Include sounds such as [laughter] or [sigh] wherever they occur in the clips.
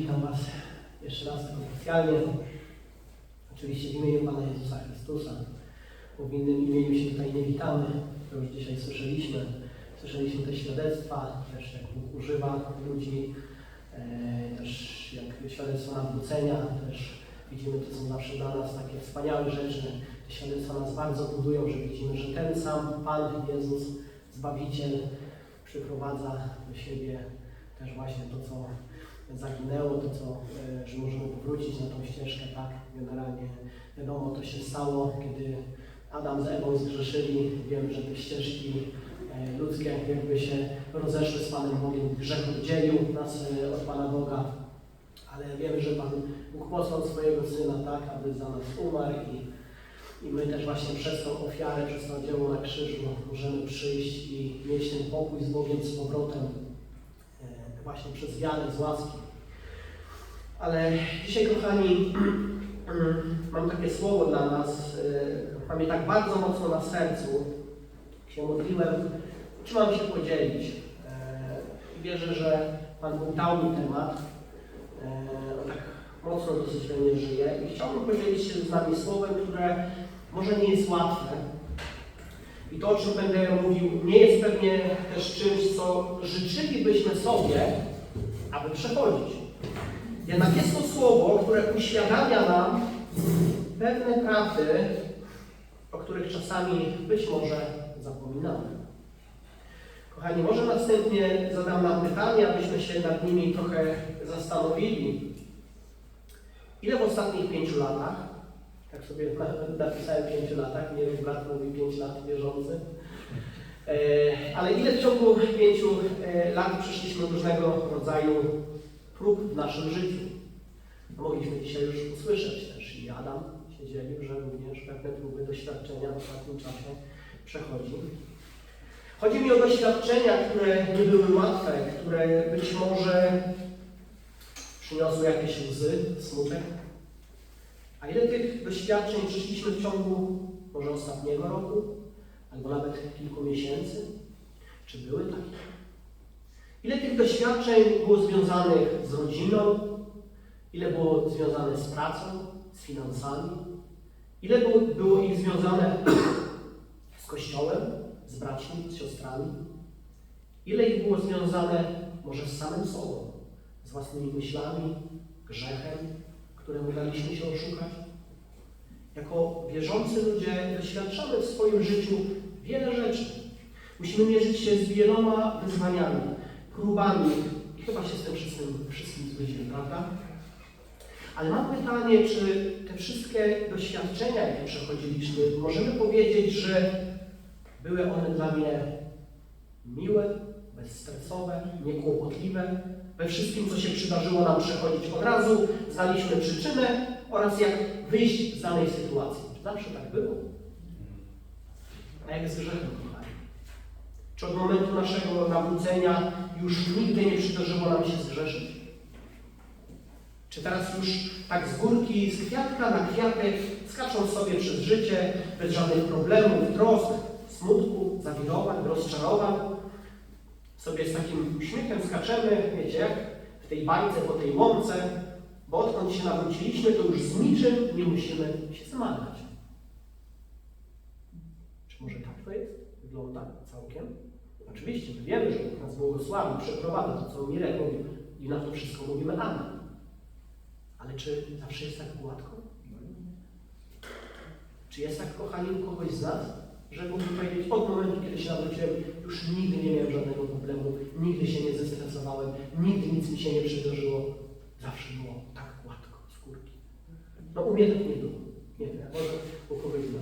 Witam Was jeszcze raz oficjalnie. Oczywiście w imieniu Pana Jezusa Chrystusa. Bo w innym imieniu się tutaj nie witamy. To już dzisiaj słyszeliśmy. Słyszeliśmy te świadectwa, też jak Bóg używa ludzi, e, też jak świadectwo nawrócenia, też widzimy, to są zawsze dla nas takie wspaniałe rzeczy. Te świadectwa nas bardzo budują, że widzimy, że ten sam Pan Jezus, Zbawiciel, przyprowadza do siebie też właśnie to, co zaginęło, to, co, e, że możemy powrócić na tą ścieżkę, tak, generalnie wiadomo, to się stało, kiedy Adam z Ewą zgrzeszyli, wiemy, że te ścieżki e, ludzkie jakby się rozeszły z Panem Bogiem, grzech oddzielił nas e, od Pana Boga, ale wiemy, że Pan Bóg posłał swojego Syna, tak, aby za nas umarł i i my też właśnie przez tą ofiarę, przez to dzieło na krzyżu możemy przyjść i mieć ten pokój z Bogiem z powrotem, właśnie przez wiarę, z łaski. Ale dzisiaj, kochani, [clears throat] mam takie słowo dla nas, mam je tak bardzo mocno na sercu. Się modliłem, czy mam się podzielić. E, wierzę, że Pan Bóg dał mi temat. E, on tak mocno dosyć we mnie żyje i chciałbym podzielić się z nami słowem, które może nie jest łatwe. I to, o czym będę mówił, nie jest pewnie też czymś, co życzylibyśmy sobie, aby przechodzić. Jednak jest to słowo, które uświadamia nam pewne prawdy, o których czasami być może zapominamy. Kochani, może następnie zadam nam pytanie, abyśmy się nad nimi trochę zastanowili. Ile w ostatnich pięciu latach, tak sobie na- napisałem pięciu latach, nie wiem, brat mówi pięć lat bieżący, e, ale ile w ciągu pięciu e, lat przeszliśmy różnego rodzaju prób w naszym życiu. Mogliśmy dzisiaj już usłyszeć też i Adam się dzielił, że również pewne próby doświadczenia w ostatnim czasie przechodzi. Chodzi mi o doświadczenia, które nie były łatwe, które być może przyniosły jakieś łzy, smutek. A ile tych doświadczeń przeszliśmy w ciągu może ostatniego roku, albo nawet kilku miesięcy? Czy były takie? Ile tych doświadczeń było związanych z rodziną? Ile było związane z pracą, z finansami? Ile było, było ich związane z kościołem, z braćmi, z siostrami? Ile ich było związane może z samym sobą, z własnymi myślami, grzechem, któremu daliśmy się oszukać? Jako wierzący ludzie doświadczamy w swoim życiu wiele rzeczy. Musimy mierzyć się z wieloma wyzwaniami, próbami i chyba się z tym wszystkim, wszystkim zgodzimy, prawda? Ale mam pytanie, czy te wszystkie doświadczenia, jakie przechodziliśmy, możemy powiedzieć, że były one dla mnie miłe, bezstresowe, niekłopotliwe. We wszystkim, co się przydarzyło nam przechodzić od razu, znaliśmy przyczynę oraz jak wyjść z danej sytuacji. Zawsze tak było? A jak z grzechem? Czy od momentu naszego nawrócenia już nigdy nie przydarzyło nam się zgrzeszyć? Czy teraz już tak z górki, z kwiatka na kwiatek skaczą sobie przez życie bez żadnych problemów, trosk, smutku, zawirowań, rozczarowań? Sobie z takim uśmiechem skaczemy, wiecie jak, w tej bajce po tej łące, bo odkąd się nawróciliśmy, to już z niczym nie musimy się zmagać. Czy może tak to jest? Wygląda całkiem? Oczywiście, my wiemy, że Bóg nas błogosławi, przeprowadza to, co Mirek mówił i na to wszystko mówimy Amen. Ale czy zawsze jest tak gładko? Czy jest tak, kochani, u kogoś z nas, że mógłby powiedzieć, od momentu, kiedy się nawróciłem, już nigdy nie miałem żadnego problemu, nigdy się nie zestresowałem, nigdy nic mi się nie przydarzyło. Zawsze było tak gładko, skórki. No u mnie tak nie było. Nie wiem, może u kogoś z nas.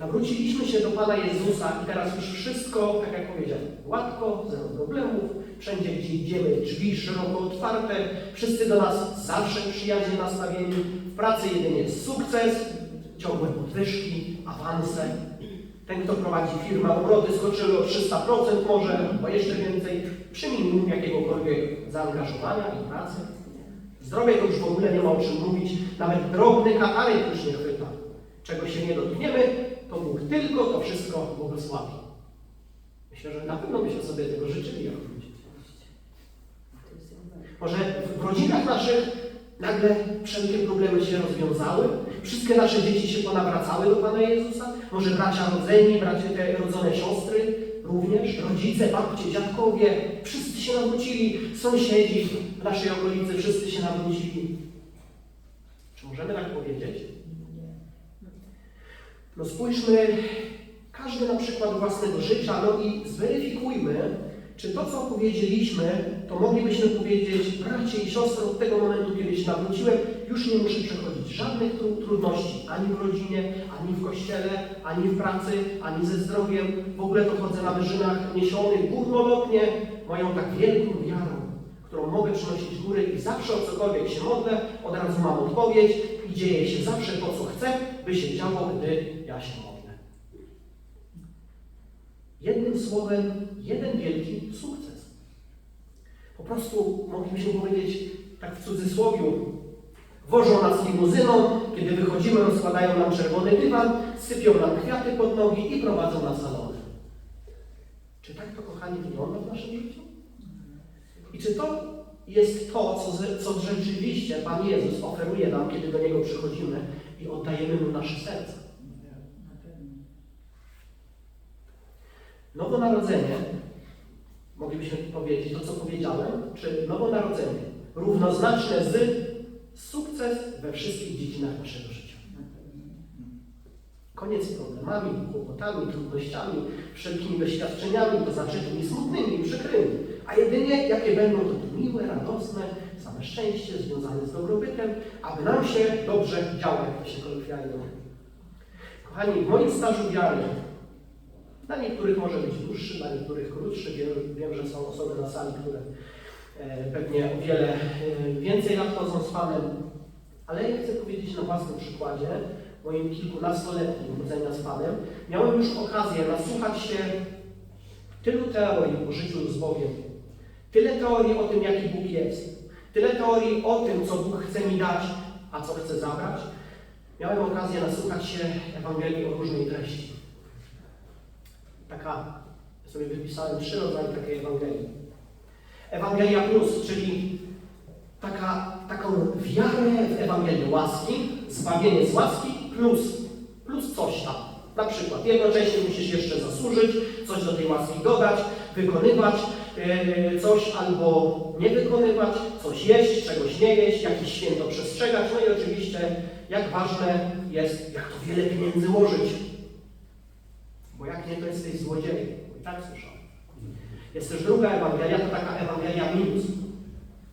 Nawróciliśmy się do Pana Jezusa i teraz już wszystko, tak jak powiedziałem, gładko, zero problemów, wszędzie gdzie idziemy, drzwi szeroko otwarte, wszyscy do nas zawsze przyjaźnie nastawieni, w pracy jedynie sukces, ciągłe podwyżki, awanse. Ten, kto prowadzi firmę, obroty skoczyły o 300% może, bo jeszcze więcej, przy minimum jakiegokolwiek zaangażowania i pracy. Zdrowie to już w ogóle nie ma o czym mówić, nawet drobny katarek już nie chwyta. Czego się nie dotkniemy, to Bóg tylko to wszystko błogosławi. Myślę, że na pewno byśmy sobie tego życzyli jako ludzie. Może w rodzinach naszych nagle wszelkie problemy się rozwiązały, wszystkie nasze dzieci się ponawracały do Pana Jezusa, może bracia rodzeni, bracia te rodzone siostry również, rodzice, babcie, dziadkowie, wszyscy się nawrócili, sąsiedzi w naszej okolicy, wszyscy się nawrócili. Czy możemy tak powiedzieć? No spójrzmy każdy na przykład własnego życia, no i zweryfikujmy, czy to, co powiedzieliśmy, to moglibyśmy powiedzieć, bracie i siostry, od tego momentu, kiedy się nawróciłem, już nie muszę przechodzić żadnych tru trudności, ani w rodzinie, ani w kościele, ani w pracy, ani ze zdrowiem. W ogóle to chodzę na wyżynach niesionych górnolotnie, moją tak wielką wiarą, którą mogę przynosić góry i zawsze o cokolwiek się modlę, od razu mam odpowiedź i dzieje się zawsze to, co by się działo, gdy ja się modlę. Jednym słowem, jeden wielki sukces. Po prostu moglibyśmy powiedzieć, tak w cudzysłowiu, wożą nas limuzyną, kiedy wychodzimy, rozkładają nam czerwony dywan, sypią nam kwiaty pod nogi i prowadzą na salony. Czy tak to, kochani, wygląda w naszym życiu? I czy to jest to, co, co rzeczywiście Pan Jezus oferuje nam, kiedy do Niego przychodzimy i oddajemy Mu nasze serce? Nowonarodzenie, moglibyśmy powiedzieć to, co powiedziałem, czy nowonarodzenie równoznaczne z sukces we wszystkich dziedzinach naszego życia. Koniec z problemami, kłopotami, trudnościami, wszelkimi doświadczeniami, to znaczy tymi smutnymi przykrymi, a jedynie jakie będą to miłe, radosne, same szczęście związane z dobrobytem, aby nam się dobrze działo, jak to się kolokwialnie mówi. Kochani, w moim stażu wiary dla niektórych może być dłuższy, dla niektórych krótszy. Wiem, wiem że są osoby na sali, które e, pewnie o wiele e, więcej lat chodzą z Panem. Ale ja chcę powiedzieć na własnym przykładzie, moim kilkunastoletnim chodzenia z Panem, miałem już okazję nasłuchać się tylu teorii o życiu z Bogiem, tyle teorii o tym, jaki Bóg jest, tyle teorii o tym, co Bóg chce mi dać, a co chce zabrać. Miałem okazję nasłuchać się Ewangelii o różnej treści taka, sobie wypisałem trzy rodzaje takiej Ewangelii. Ewangelia plus, czyli taka, taką wiarę w Ewangelię łaski, zbawienie z łaski plus, plus coś tam. Na przykład jednocześnie musisz jeszcze zasłużyć, coś do tej łaski dodać, wykonywać coś albo nie wykonywać, coś jeść, czegoś nie jeść, jakieś święto przestrzegać, no i oczywiście jak ważne jest, jak to wiele pieniędzy łożyć bo jak nie, to jesteś złodziejem. I tak słyszałem. Jest też druga Ewangelia, to taka Ewangelia minus.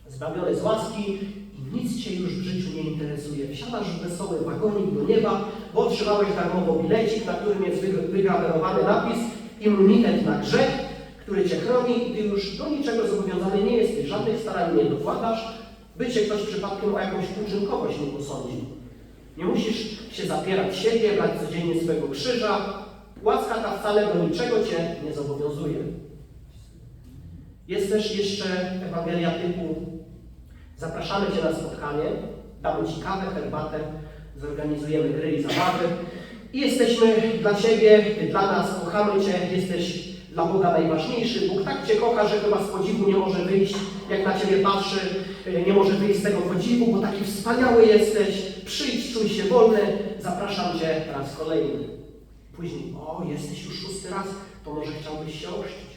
Zbawiony z łaski i nic Cię już w życiu nie interesuje. Wsiadasz w wesoły wagonik do nieba, bo otrzymałeś darmowo bilecik, na którym jest wygra- wygrawerowany napis immunitet na grzech, który Cię chroni i Ty już do niczego zobowiązany nie jesteś. Żadnych starań nie dokładasz, by Cię ktoś przypadkiem o jakąś uczynkowość nie posądził. Nie musisz się zapierać siebie, brać codziennie swego krzyża, Łaska ta wcale do niczego Cię nie zobowiązuje. Jest też jeszcze Ewangelia typu zapraszamy Cię na spotkanie, damy Ci kawę, herbatę, zorganizujemy gry i zabawy. I jesteśmy dla Ciebie, dla nas, kochamy Cię, jesteś dla Boga najważniejszy. Bóg tak Cię kocha, że chyba z podziwu nie może wyjść, jak na Ciebie patrzy, y, nie może wyjść z tego podziwu, bo taki wspaniały jesteś. Przyjdź, czuj się wolny, zapraszam Cię raz kolejny. Później, o, jesteś już szósty raz, to może chciałbyś się ochrzcić.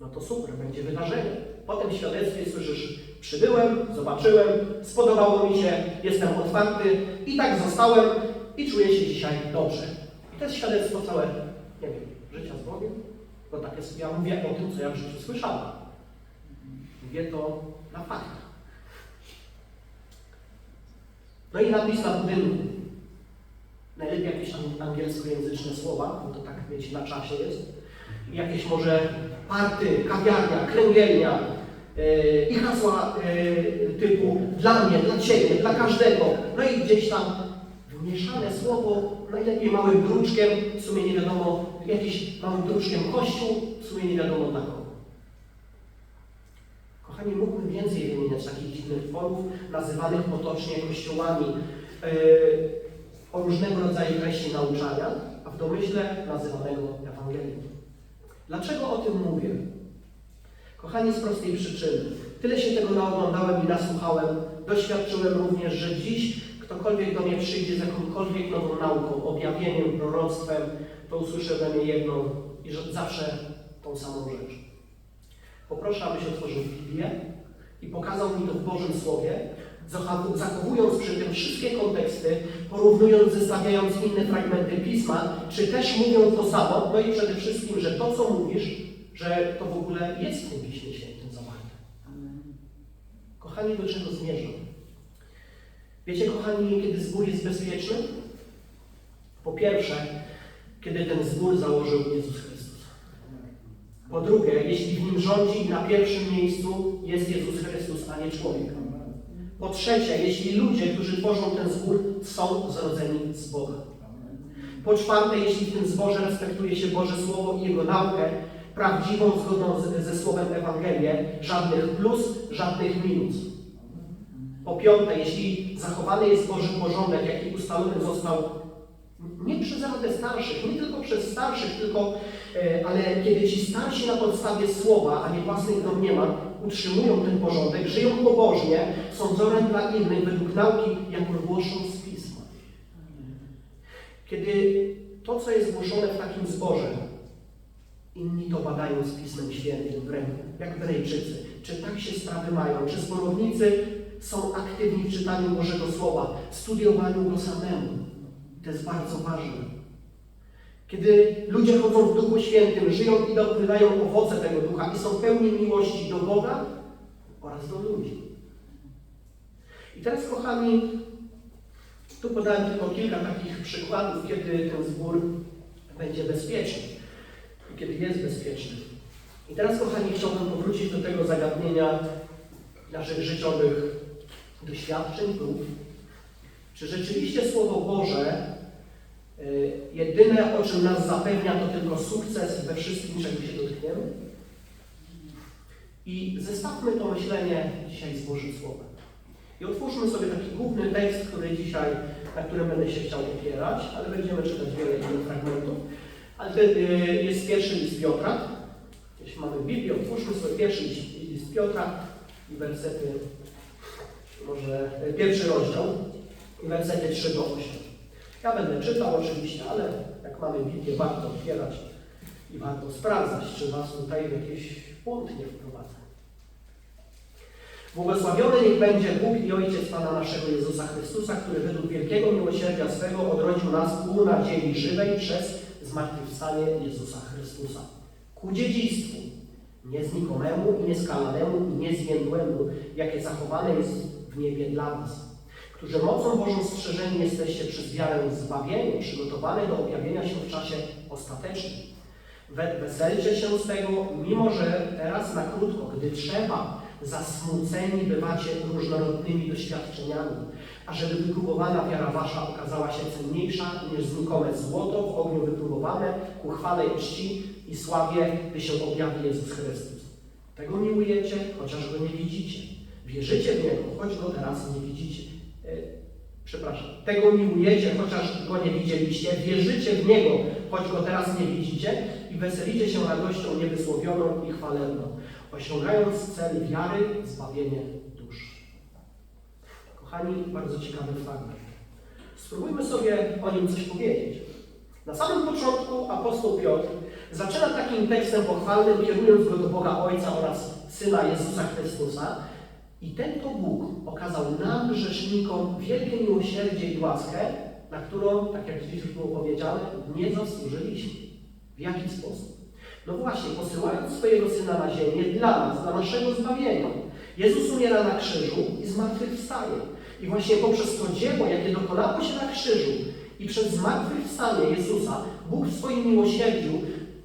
No to super, będzie wydarzenie. Potem w świadectwie słyszysz, przybyłem, zobaczyłem, spodobało mi się, jestem otwarty i tak zostałem i czuję się dzisiaj dobrze. I to jest świadectwo całe, nie wiem, życia z Bogiem. No tak jest, ja mówię o tym, co ja w życiu słyszałem. Mówię to na faktach. No i napis na budynku. Najlepiej jakieś tam angielskojęzyczne słowa, bo to tak mieć na czasie jest. I Jakieś może party, kawiarnia, kręgielnia yy, i hasła yy, typu dla mnie, dla Ciebie, dla każdego. No i gdzieś tam wymieszane słowo, najlepiej małym druczkiem, w sumie nie wiadomo, jakiś małym druczkiem kościół, w sumie nie wiadomo dla kogo. Kochani, mógłbym więcej wymieniać takich dziwnych forów, nazywanych potocznie kościołami. Yy, o różnego rodzaju treści nauczania, a w domyśle nazywanego Ewangelią. Dlaczego o tym mówię? Kochani, z prostej przyczyny. Tyle się tego naoglądałem i nasłuchałem. Doświadczyłem również, że dziś ktokolwiek do mnie przyjdzie z jakąkolwiek nową nauką, objawieniem, proroctwem, to usłyszę ode mnie jedną i zawsze tą samą rzecz. Poproszę, abyś otworzył Biblię i pokazał mi to w Bożym Słowie, zachow- zachowując przy tym wszystkie konteksty, porównując, zestawiając inne fragmenty Pisma, czy też mówią to samo, no i przede wszystkim, że to, co mówisz, że to w ogóle jest w tym Piśmie Świętym zawarte. Kochani, do czego zmierzam? Wiecie, kochani, kiedy zbór jest bezpieczny? Po pierwsze, kiedy ten zbór założył Jezus Chrystus. Po drugie, jeśli w nim rządzi na pierwszym miejscu jest Jezus Chrystus, a nie człowiek. Po trzecie, jeśli ludzie, którzy tworzą ten zbór, są zrodzeni z Boga. Po czwarte, jeśli w tym zborze respektuje się Boże Słowo i Jego naukę, prawdziwą, zgodną ze Słowem Ewangelię, żadnych plus, żadnych minus. Po piąte, jeśli zachowany jest Boży porządek, jaki ustalony został nie przez Radę Starszych, nie tylko przez starszych, tylko, e, ale kiedy ci starsi na podstawie słowa, a nie własnych domniemań, utrzymują ten porządek, żyją pobożnie, są wzorem dla innych według nauki, jaką głoszą z Pisma. Kiedy to, co jest głoszone w takim zborze, inni to badają z Pismem Świętym w ręku, jak Brejczycy, czy tak się sprawy mają, czy zborownicy są aktywni w czytaniu Bożego Słowa, studiowaniu Go samemu. To jest bardzo ważne. Kiedy ludzie chodzą w Duchu Świętym, żyją i dobywają owoce tego Ducha i są pełni miłości do Boga oraz do ludzi. I teraz, kochani, tu podałem tylko kilka takich przykładów, kiedy ten zbór będzie bezpieczny kiedy jest bezpieczny. I teraz, kochani, chciałbym powrócić do tego zagadnienia naszych życiowych doświadczeń, prób. Czy rzeczywiście Słowo Boże, y, jedyne o czym nas zapewnia, to tylko sukces we wszystkim, czego się dotkniemy? I zestawmy to myślenie dzisiaj z Bożym Słowem. I otwórzmy sobie taki główny tekst, który dzisiaj, na którym będę się chciał opierać, ale będziemy czytać wiele innych fragmentów. Ale to y, jest pierwszy list Piotra. Jeśli mamy Biblię, otwórzmy sobie pierwszy list Piotra i wersety, może pierwszy rozdział i wersety 3 do 8. Ja będę czytał oczywiście, ale jak mamy Biblię, warto otwierać i warto sprawdzać, czy Was tutaj jakieś błąd nie wprowadza. Błogosławiony niech będzie Bóg i Ojciec Pana naszego Jezusa Chrystusa, który według wielkiego miłosierdzia swego odrodził nas ku nadziei żywej przez zmartwychwstanie Jezusa Chrystusa. Ku dziedzictwu, nieznikomemu i nieskalanemu i niezwiędłemu, jakie zachowane jest w niebie dla Was, którzy mocą Bożą strzeżeni jesteście przez wiarę zbawieni, przygotowane do objawienia się w czasie ostatecznym. We- Weselcie się z tego, mimo że teraz na krótko, gdy trzeba, zasmuceni bywacie różnorodnymi doświadczeniami, ażeby wypróbowana wiara wasza okazała się cenniejsza niż znikome złoto w ogniu wypróbowane ku chwale czci i sławie, gdy się objawi Jezus Chrystus. Tego miłujecie, chociaż go nie widzicie. Wierzycie w Niego, choć go teraz nie widzicie. E, przepraszam. Tego miłujecie, chociaż go nie widzieliście. Wierzycie w Niego, choć go teraz nie widzicie. I weselicie się radością niewysłowioną i chwalebną, osiągając cel wiary, zbawienie dusz. Kochani, bardzo ciekawy fragment. Spróbujmy sobie o nim coś powiedzieć. Na samym początku apostoł Piotr zaczyna takim tekstem pochwalnym, kierując go do Boga Ojca oraz Syna Jezusa Chrystusa. I ten to Bóg okazał nam, grzesznikom, wielkie miłosierdzie i łaskę, na którą, tak jak dziś już było powiedziane, nie zasłużyliśmy. W jaki sposób? No właśnie, posyłając swojego Syna na ziemię dla nas, dla naszego zbawienia. Jezus umiera na krzyżu i zmartwychwstaje. I właśnie poprzez to dzieło, jakie dokonało się na krzyżu i przez zmartwychwstanie Jezusa, Bóg w swoim miłosierdziu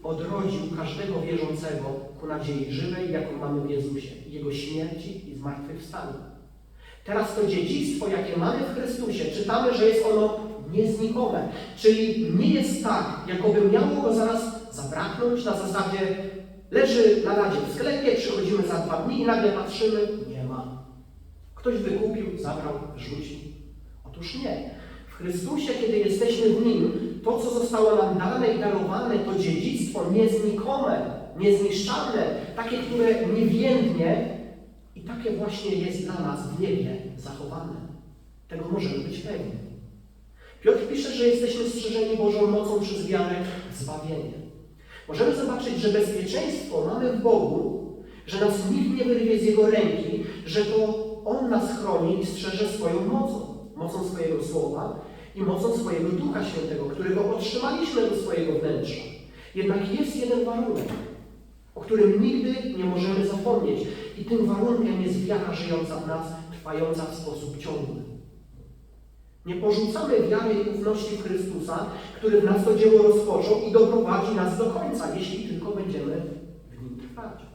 odrodził każdego wierzącego ku nadziei żywej, jaką mamy w Jezusie, Jego śmierci i zmartwychwstaniu. Teraz to dziedzictwo, jakie mamy w Chrystusie, czytamy, że jest ono nieznikome, czyli nie jest tak, jakoby miało go zaraz zabraknąć na zasadzie leży na radzie w sklepie, przychodzimy za dwa dni i nagle patrzymy, nie ma. Ktoś wykupił, zabrał, rzucił. Otóż nie. W Chrystusie, kiedy jesteśmy w Nim, to, co zostało nam dane i darowane, to dziedzictwo nieznikome, niezniszczalne, takie, które niewiędnie takie właśnie jest dla nas w niebie zachowane. Tego możemy być pewni. Piotr pisze, że jesteśmy strzeżeni Bożą mocą przez wiarę w zbawienie. Możemy zobaczyć, że bezpieczeństwo mamy w Bogu, że nas nikt nie wyrwie z Jego ręki, że to On nas chroni i strzeże swoją mocą. Mocą swojego słowa i mocą swojego Ducha Świętego, którego otrzymaliśmy do swojego wnętrza. Jednak jest jeden warunek, o którym nigdy nie możemy zapomnieć. I tym warunkiem jest wiara żyjąca w nas, trwająca w sposób ciągły. Nie porzucamy wiary i ufności Chrystusa, który w nas to dzieło rozpoczął i doprowadzi nas do końca, jeśli tylko będziemy w nim trwać.